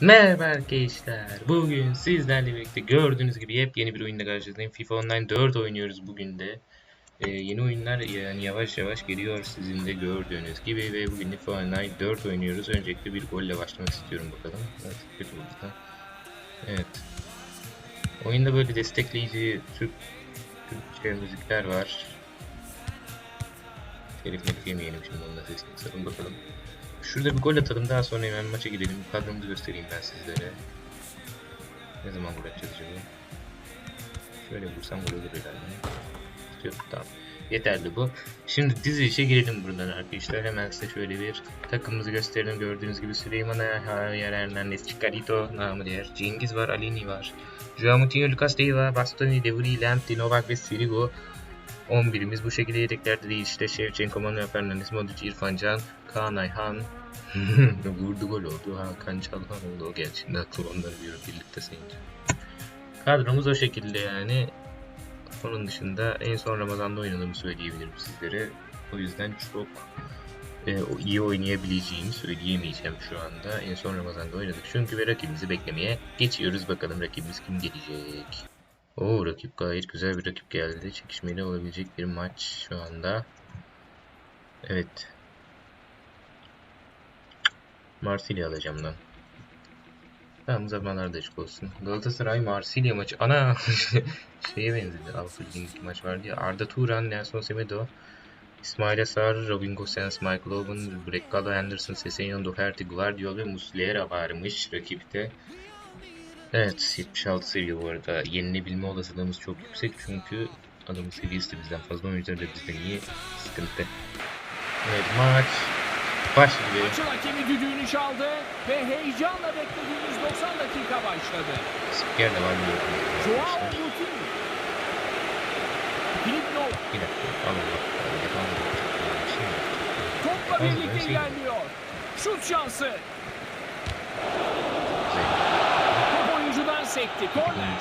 Merhaba arkadaşlar. Bugün sizlerle birlikte gördüğünüz gibi yepyeni bir oyunda karşınızdayım. FIFA Online 4 oynuyoruz bugün de. Ee, yeni oyunlar yani yavaş yavaş geliyor sizin de gördüğünüz gibi ve bugün FIFA Online 4 oynuyoruz. Öncelikle bir golle başlamak istiyorum bakalım. Evet. Evet. Oyunda böyle destekleyici Türk Türkçe müzikler var. Telif yemeyelim şimdi onun da sesini kısalım bakalım. Şurada bir gol atalım daha sonra hemen maça gidelim. Kadromuzu göstereyim ben sizlere. Ne zaman gol atacağız acaba? Şöyle vursam gol olur herhalde. Tutuyorum tamam. Yeterli bu. Şimdi dizi işe girelim buradan arkadaşlar. Hemen size şöyle bir takımımızı gösterelim. Gördüğünüz gibi Süleyman Javier Hernandez, Chicarito, namı diğer. Cengiz var, Alini var. Joao Moutinho, Lucas Leiva, Bastoni, De Vrij, Lamptey, Novak ve Sirigu. 11'imiz bu şekilde yedeklerde değil işte Şevçenko, Manuel Fernandes, Modric, İrfan Can, Kaan Ayhan vurdu gol oldu. Hakan Çalhan oldu o gerçi. Şimdi onları bir birlikte sayınca. Kadromuz o şekilde yani. Onun dışında en son Ramazan'da oynadığımı söyleyebilirim sizlere. O yüzden çok e, iyi oynayabileceğimi söyleyemeyeceğim şu anda. En son Ramazan'da oynadık çünkü ve rakibimizi beklemeye geçiyoruz. Bakalım rakibimiz kim gelecek. Oo rakip gayet güzel bir rakip geldi. Çekişmeli olabilecek bir maç şu anda. Evet. Marsilya alacağım lan. Tamam zamanlarda açık olsun. Galatasaray Marsilya maçı. Ana şeye benzedi. Avrupa Ligi'ndeki maç vardı ya. Arda Turan, Nelson Semedo, İsmail Asar, Robin Gosens, Michael Owen, Brekalo Henderson, Sesenyon, Doherty, Guardiola ve Muslera varmış rakipte. Evet 76 seviye bu arada. Yenilebilme olasılığımız çok yüksek çünkü adamın seviyesi de bizden fazla oyuncuları da bizden iyi. Sıkıntı. Evet maç başladı. Maçın hakemi düdüğünü çaldı ve heyecanla beklediğimiz 90 dakika başladı. Spiker de var biliyorum. Joao arkadaşlar. Moutinho. Filip Low Bir dakika. Allah Allah. Topla birlikte ilerliyor. Şut şansı. Güzel. Top oyuncudan sekti. Korner.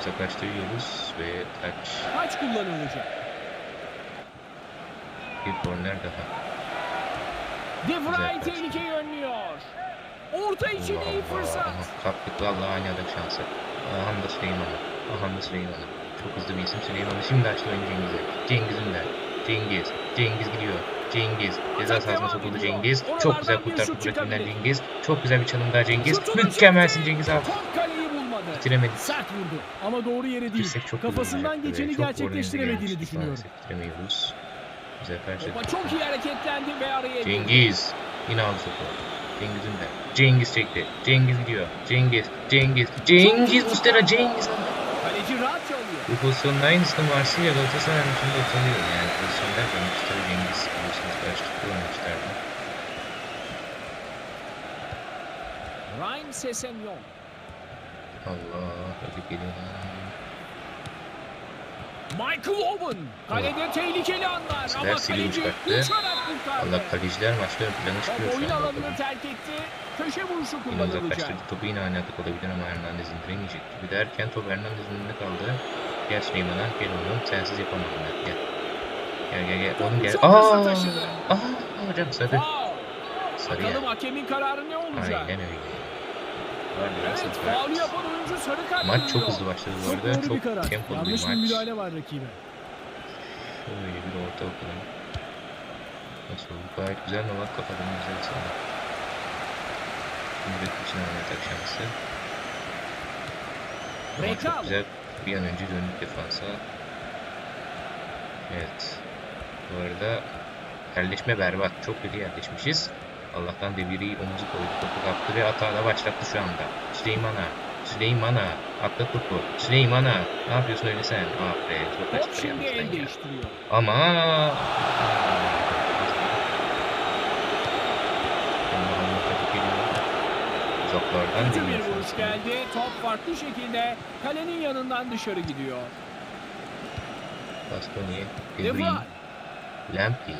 Uzaklaştırıyoruz ve taç Kaç kullanılacak? bir korner daha. De Vrij tehlikeyi önlüyor. Orta için iyi Allah fırsat. Allah. Kaptık vallahi aynı adak şansı. Aham da Süleyman'a. Aham da Süleyman'a. Çok hızlı bir isim Süleyman'a. Şimdi açtı oyunu Cengiz'e. Cengiz'in de. Cengiz. Cengiz gidiyor. Cengiz. Ceza sahasına sokuldu. Cengiz. Çok güzel kurtardı şut bu rakibinden çıkabilir. Cengiz. Çok güzel bir çalım daha Cengiz. Mükemmelsin. Cengiz abi. Bitiremedik. Sert vurdu ama doğru yere değil. Çok Kafasından geçeni gerçekleştiremediğini düşünüyorum. bitiremiyoruz. Güzel karşı. Topa çok iyi hareketlendi ve araya. Cengiz. Yine aldı topu. Cengiz'in de. Cengiz çekti. Cengiz gidiyor. Cengiz. Cengiz. Cengiz Mustera Cengiz. Çalıyor. Bu pozisyonun aynısını Marsilya Galatasaray maçında utanıyor. Yani pozisyon derken Mustera Cengiz biliyorsunuz karşılıklı oynamışlardı. Sesenyon. Allah. Rakip geliyor. Michael Owen. Kalede tehlikeli anlar Bu ama kaleci uçarak kurtardı. Allah kaleciler maçta ön plana çıkıyor şu oyun an. alanını bakalım. terk etti. Köşe vuruşu kullanılacak. uzaklaştırdı. Topu yine aynı atak olabilir ama Hernandez indiremeyecek gibi derken top Hernandez'in önünde kaldı. Gel Süleyman'a gel oğlum sensiz yapamam ben gel. Gel gel gel oğlum gel. Çok hızlı Aa, taşıdı. aa hocam sarı. Sarı Bakalım ya. hakemin kararı ne olacak? Aynen öyle. Var biraz Evet, sarı. faul yapan oyuncu sarı kart Maç çok hızlı başladı bu Çok arada. Çok karar. tempolu bir Yanlış bir maç. müdahale var rakibe. Şöyle bir orta bakalım. Nasıl oldu? Gayet güzel Novak kafadan güzel sana. Şimdi rakip için aynı atak şansı. Ama çok güzel bir an önce döndük defansa. Evet. Bu arada yerleşme berbat. Çok kötü yerleşmişiz. Allah'tan deviri omuzu koydu. Topu kaptı ve hata başlattı şu anda. Süleyman'a. Süleyman'a. Atla topu. Süleyman'a. Ne yapıyorsun öyle sen? Ah be. Çok Top açtı şimdi el yanımızdan ya. Ama Kötü bir vuruş geldi. Top farklı şekilde kalenin yanından dışarı gidiyor. Bastoni, Vrij. Lamptey.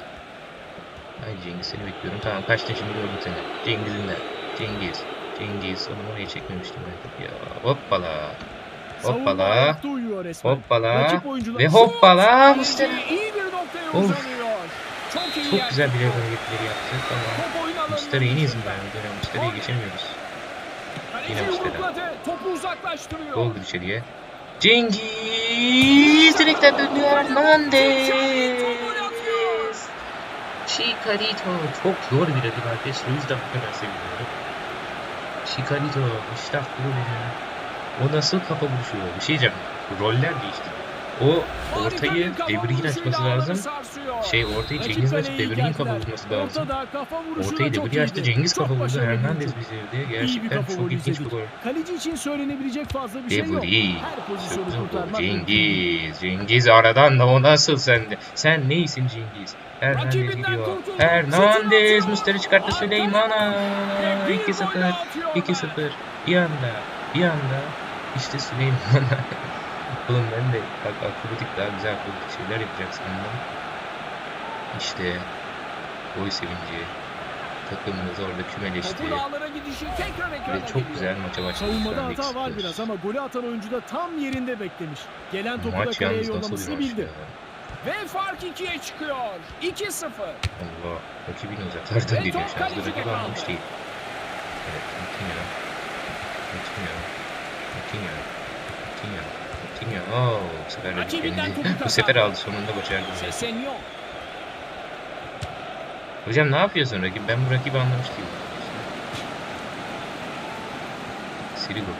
Ay Cengiz seni bekliyorum. Tamam kaçtın şimdi gördüm seni. Cengiz'in de. Cengiz. Cengiz. Onu oraya çekmemiştim ben ya. Hoppala. Hoppala. Hoppala. Ve hoppala. Uzanıyor. Çok Çok güzel bir tuttu. hareketleri yaptı. Alanına Mustera yeni izin. Yani Mustera'yı geçemiyoruz. Yine Muslera. Topu uzaklaştırıyor. Doldur içeriye. Cengiz direkten döndü Hernandez. Chicharito. Çok zor bir rakip arkadaşlar. O yüzden bu kadar seviyorum. Chicharito. İşte bu benim. O nasıl kafa buluşuyor? Bir şey diyeceğim. Roller değişti. O ortayı Debriy'in açması lazım. Şey ortayı Cengiz'in açıp Debriy'in kafa bulması lazım. Ortayı Debriy'in açtı. Cengiz kafa bir Hernandez bir Gerçekten çok ilginç bir gol. Kaleci için söylenebilecek fazla bir şey yok. Mümkün. Cengiz. Cengiz aradan da o nasıl sende? Sen neysin Cengiz? Hernandez gidiyor. Hernandez Musteri çıkarttı. Süleyman'a. Ve bir 2-0. gol atıyorlar. 2-0. Bir anda. Bir anda. İşte Süleyman'a. Oğlum ben de bak akrobatik daha güzel akrobatik şeyler yapacaksın ondan. İşte gol sevinci. Takımımız orada kümeleşti. Ve çok güzel maça başladık. Savunmada hata var Beşiktaş. biraz ama golü atan oyuncu da tam yerinde beklemiş. Gelen topu da kaleye yollamasını bildi. ya. Ve fark ikiye çıkıyor. 2-0. Allah. Rakibin uzaklardan geliyor. Şanslı kaldı. almış değil. Evet. Coutinho. Coutinho. Coutinho. Coutinho. Coutinho. Oo, bu sefer rakip topu Bu sefer aldı. Sonunda başardı. Sesenyo. Hocam ne yapıyorsun rakip? Ben bu rakibi anlamış değilim. Sirigu.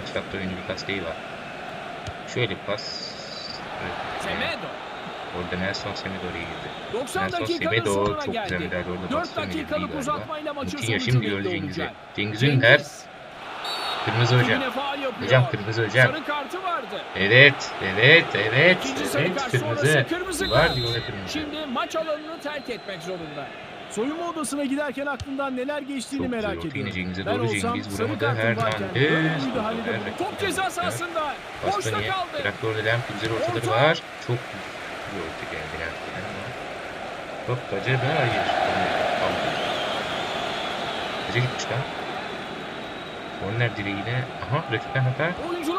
Maç faktör oyuncu bir pas değil var. Şöyle pas. Evet. Semedo. Orada Nelson Semedo'ya girdi. 90 Nelson Semedo çok güzel müdahale orada 4 bastırmıyor değil galiba. Coutinho şimdi gördü Cengiz'i. olacak. Cengiz Ünder. Kırmızı hocam. Hocam kırmızı hocam. Evet, evet, evet, İkinci evet kırmızı. kırmızı Var diyor kırmızı. Şimdi maç alanını terk etmek zorunda. Soyunma odasına giderken aklından neler geçtiğini Çok merak ediyorum. Cengiz'e doğru Cengiz sarı vuramadı. Hernandez. Top ceza sahasında. Boşta kaldı. Orada Lamp güzel ortaları Orta. var. Çok güzel orta geldi. Top acaba hayır. Aldı. Kaça gitmiş lan? Korner direğine. Aha rakipten hata.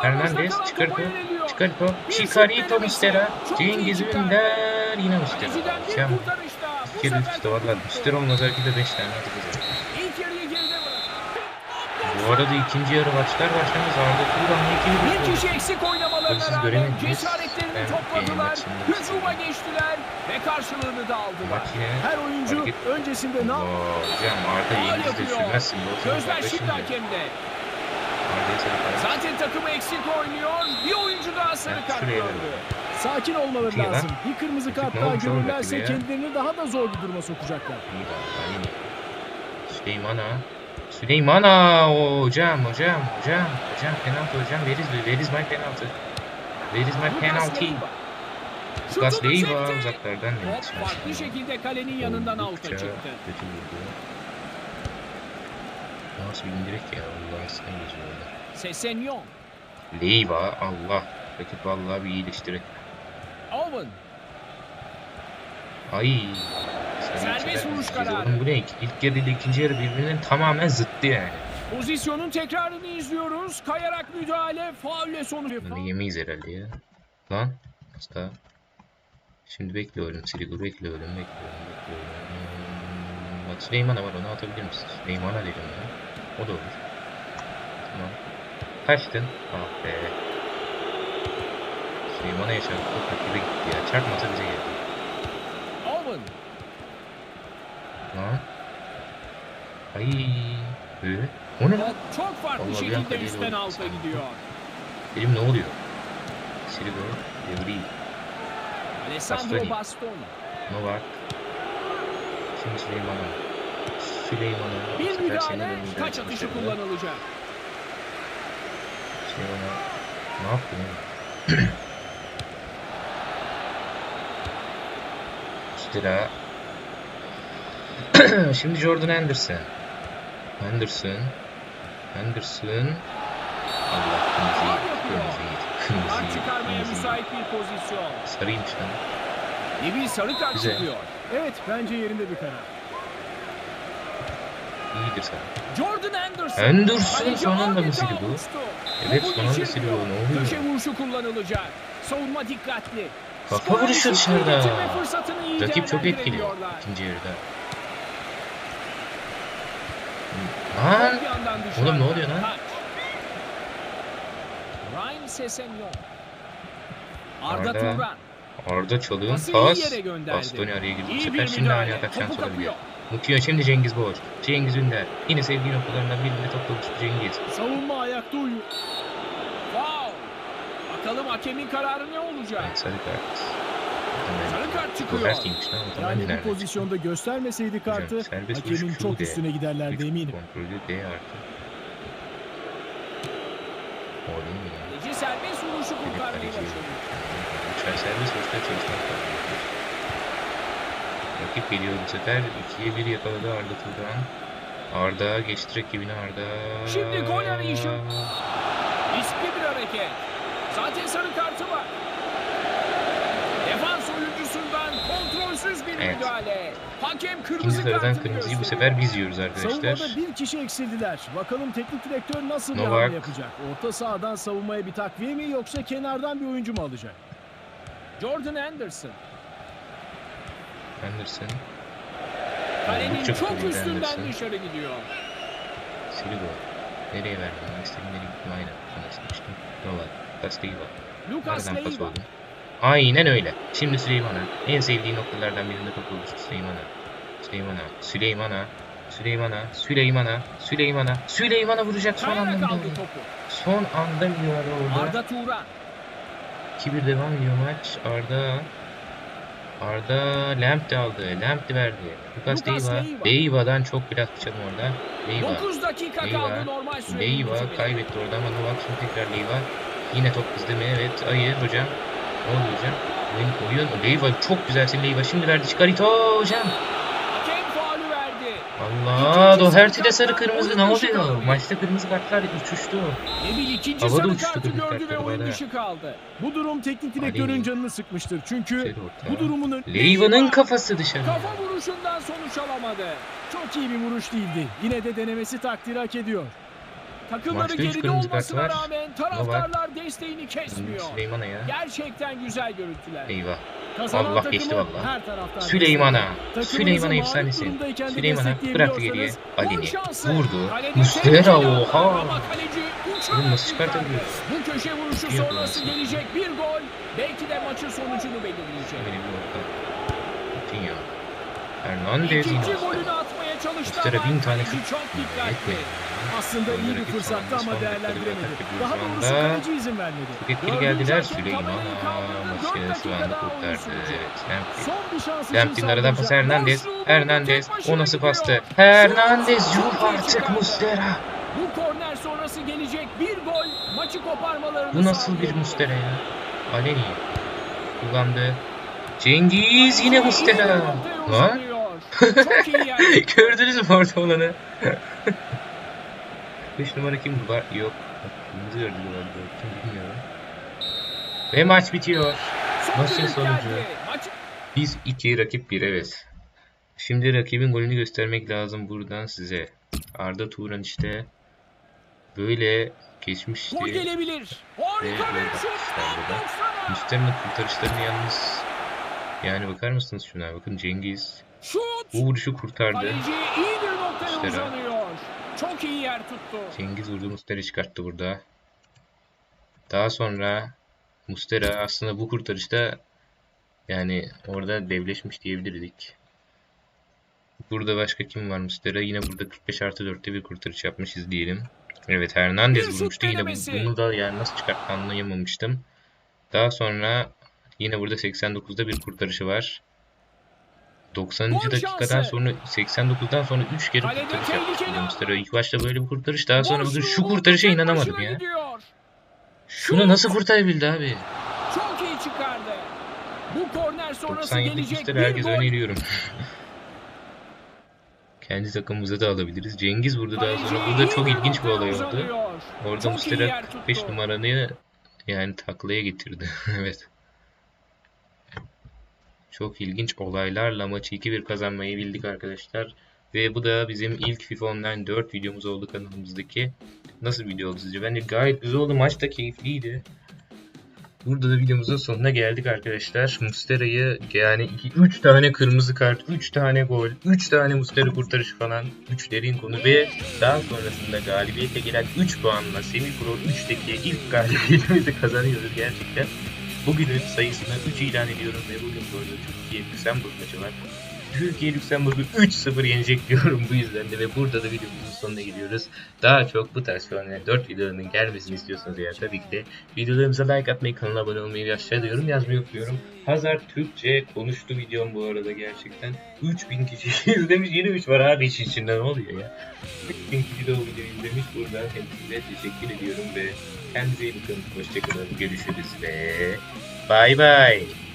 Hernandez boşta kalan çıkar topa top. yöneliyor. Çıkar top. Bir Chicarito şut Mustera. denemesi. Çok iyi Cengiz. Ünder. Yine Şam. kurtarışta. Bu İki topu valla tuttu. Mustera olmasa belki de 5 tane geride bıraktı. Bu arada ikinci yarı başlar başlamaz Arda Turan'la ikili Bir kişi eksik oynamalarına rağmen cesaretlerini topladılar. Hücuma geçtiler ve karşılığını da aldılar. Maç yine Her oyuncu Hareket- öncesinde ne Oo, hocam Arda Yengiz'i de sürmezsin. Gözler şimdi de. hakemde. Zaten takımı eksik oynuyor. Bir oyuncu daha sarı kart gördü. Sakin olmaları lan. lazım. Bir kırmızı kart Ne daha görürlerse kendilerini daha da zor bir duruma sokacaklar. Süleyman'a. Süleyman'a. Hocam hocam hocam. Hocam penaltı hocam. Where is my penalty? Where is my penalty? Lucas Leiva uzaklardan demek farklı şekilde kalenin yanından Oldukça çıktı. Nasıl bir indirek ya Allah sen geçiyorlar. Sesenyon. Leiva Allah. Rakip vallahi bir iyileştirek. Owen. Ay. Serbest vuruş kararı. Bu ne? İlk yarı ile ikinci yarı birbirinin tamamen zıttı yani. Pozisyonun tekrarını izliyoruz. Kayarak müdahale, faulle sonucu. Bunu yemeyiz herhalde ya. Lan. Hasta. Şimdi bekliyorum Sirigu bekliyorum bekliyorum bekliyorum. Bak Süleyman'a var onu atabilir misin? Süleyman'a dedim ya. O da olur. Tamam. Kaçtın? Ah be. Süleyman'a. Çok rakibe gitti ya. Çarpmasa bize geldi. Owen. Lan. Ay. Ee? O ne lan? Çok farklı Vallahi bir şekilde üstten alta gidiyor. Benim ne oluyor? Sirigu. Devri. Alessandro. Bastoni. Novak. Şimdi Süleyman'a. Süleyman'a. Bir müdahale, taç atışı kullanılacak. Süleyman'a. Ne oğlum? Stira. Şimdi Jordan Anderson. Anderson. Anderson. Allah kırmızı yedi. yapıyor. Kırmızı yedi. Kırmızı yedi. çıkarmaya Kırmızı yedi. müsait bir pozisyon. Sarıymış lan. Bir sarı kart Güzel. çıkıyor. Evet, bence yerinde bir karar. İyidir sana. Jordan Anderson. Anderson son anda mı sildi bu? Evet son anda geçirmiyor. siliyor. Ne oluyor? Köşe vuruşu kullanılacak. Savunma dikkatli. Kafa vuruşu dışarıda. iyi Rakip çok etkili ikinci yarıda. Lan Oğlum ne oluyor lan? Ryan Sesenyon. Arda. Turan. Arda Pası pas. iyi. Bastoni araya girdi. Bu İyi sefer şimdi hala müdahale. atak Mukiyo şimdi Cengiz Boz. Cengiz Ünder. Yine sevdiği noktalarından birinde topla buluştu Cengiz. Savunma ayakta uyuyor. Foul. Bakalım hakemin kararı ne olacak? Evet, sarı kart. Sarı kart çıkıyor. O zaman Yani bu pozisyonda göstermeseydi Hocam, kartı serbest hakemin çok üstüne giderlerdi eminim. Kontrolü D artı. O değil mi? Kaleci serbest vuruşu başardı. Uçar serbest vuruşta çalışmak lazım. Rakip geliyor bu sefer. 2'ye 1 yakaladı Arda Turan. Arda geçti rakibini Arda. Şimdi gol arayışı. Riskli bir hareket. Zaten sarı kartı var. Defans oyuncusundan kontrolsüz bir Evet. müdahale. Hakem İkinci kırmızı sıradan kartını kırmızıyı bu sefer biz yiyoruz arkadaşlar. Savunmada bir kişi eksildiler. Bakalım teknik direktör nasıl bir Novak. hamle yapacak? Orta sahadan savunmaya bir takviye mi yoksa kenardan bir oyuncu mu alacak? Jordan Anderson. Anderson. Kalenin çok kuvvetli üstünden dışarı gidiyor. Silva. Nereye verdim ben? İstediğim nereye gittim aynen. Sana sıkmıştım. Novak. Castigo. Lucas pas oldu. Aynen öyle. Şimdi Süleyman'a. En sevdiği noktalardan birinde top oluştu Süleyman'a. Süleyman'a. Süleyman'a. Süleyman'a. Süleyman'a. Süleyman'a. Süleyman'a vuracak son anda topu. Son anda müdahale orada. Arda Turan. 2-1 devam ediyor maç. Arda Arda Lamp de aldı. Lamp de verdi. Lucas Leiva. Leiva. Leiva'dan çok biraz çalım orada. Leiva. 9 dakika Leiva. kaldı normal sürenin Leiva kaybetti orada ama Novak şimdi tekrar Leiva. Yine top bizde mi? Evet. Hayır hocam. Ne oluyor hocam? Oyun, oyun. Leiva çok güzelsin Leiva. Şimdi verdi Çıkarito hocam. İkinci Doherty de sarı kırmızı. Ne oluyor? Maçta kırmızı kartlar uçuştu. Nebil ikinci Havada sarı uçtu kartı gördü ve oyun dışı kaldı. Bu durum teknik direktörün canını sıkmıştır. Çünkü orta. bu durumun Leiva'nın kafası dışarı. Kafa vuruşundan sonuç alamadı. çok iyi bir vuruş değildi. Yine de denemesi takdiri hak ediyor. Takımları Maçta geride olmasına var. rağmen taraftarlar desteğini kesmiyor. Gerçekten güzel görüntüler. Eyvah. Allah geçti taraftan Süleyman'a. Süleyman'a efsanesi. Süleyman'a bıraktı geriye. Ali'ni. Vurdu. Mustera oha. Oğlum nasıl çıkartabiliyor? Bu köşe vuruşu sonrası gelecek bir gol. Belki de maçın sonucunu belirleyecek. Böyle bir orta. Coutinho. Hernandez. İkinci golünü atmaya çalıştı Mustera bin tane şut etmedi. Aslında iyi bir fırsattı ama değerlendiremedi. Daha doğrusu kaleci izin vermedi. Etkili geldiler. Dört Maskera şu anda kurtardı. Lamptey. Lamptey'in aradan pası. Hernandez. Hernandez. O nasıl? Şut! Hernandez. Yuh artık. Mustera. Bu korner sonrası gelecek bir gol maçı koparmalarını Bu nasıl bir. Mustera ya? Aleni. Kullandı. Cengiz yine Mustera. Lan. Gördünüz mü orada olanı? 5 numara kim var? Yok. Kırmızı gördü galiba. Kim bilmiyorum. Ve maç bitiyor. Maçın sonucu. Biz 2 rakip 1 evet. Şimdi rakibin golünü göstermek lazım buradan size. Arda Turan işte böyle geçmişti. gol gelebilir. Harika bir şut. atmışlar burada. 90'a. Müster'in kurtarışlarını yalnız yani bakar mısınız şuna bakın Cengiz Şut. bu vuruşu kurtardı. Kaleci Çok iyi yer tuttu. Cengiz vurdu Mustera çıkarttı burada. Daha sonra Mustera aslında bu kurtarışta yani orada devleşmiş diyebilirdik. Burada başka kim var Mustera? Yine burada 45 artı 4'te bir kurtarış yapmışız diyelim. Evet Hernandez vurmuştu. Yine bunu da yani nasıl çıkarttı anlayamamıştım. Daha sonra yine burada 89'da bir kurtarışı var. 90. Gol dakikadan sonra 89'dan sonra 3 kere kurtarış an. Mustera. İlk başta böyle bir kurtarış daha sonra Boşluğu şu kurtarışa inanamadım ya. Şunu nasıl kurtarabildi abi? Çok iyi çıkardı. Bu korner sonrası 97 gelecek gol. öneriyorum. Kendi takımımıza da alabiliriz. Cengiz burada daha sonra. Burada çok ilginç bir olay oldu. Orada Mustera yer 45 tuttu. numaranı yani taklaya getirdi. evet. Çok ilginç olaylarla maçı 2-1 kazanmayı bildik arkadaşlar. Ve bu da bizim ilk FIFA Online 4 videomuz oldu kanalımızdaki. Nasıl bir video oldu sizce? Bence gayet güzel oldu. Maç da keyifliydi. Burada da videomuzun sonuna geldik arkadaşlar. Mustera'yı yani 3 tane kırmızı kart, 3 tane gol, 3 tane Mustera kurtarışı falan 3'lerin konu ve daha sonrasında galibiyete gelen 3 puanla Semi Pro 3'teki ilk galibiyetimizi kazanıyoruz gerçekten. Bugünün sayısını 3 ilan ediyorum ve bugün bu arada Türkiye Lüksemburg maçı var. Türkiye Lüksemburg'u 3-0 yenecek diyorum bu yüzden de ve burada da videomuzun sonuna gidiyoruz. Daha çok bu tarz Final 4 videolarının gelmesini istiyorsanız eğer tabii ki de videolarımıza like atmayı, kanala abone olmayı ve aşağıda yorum yazmayı unutmuyorum. Hazar Türkçe konuştu videom bu arada gerçekten. 3000 kişi izlemiş, yeni 3 var abi iş içinde ne oluyor ya. 3000 kişi de o videoyu izlemiş. Buradan hepinize teşekkür ediyorum ve 感じにくんとしてくるんリシすですね。バイバイ。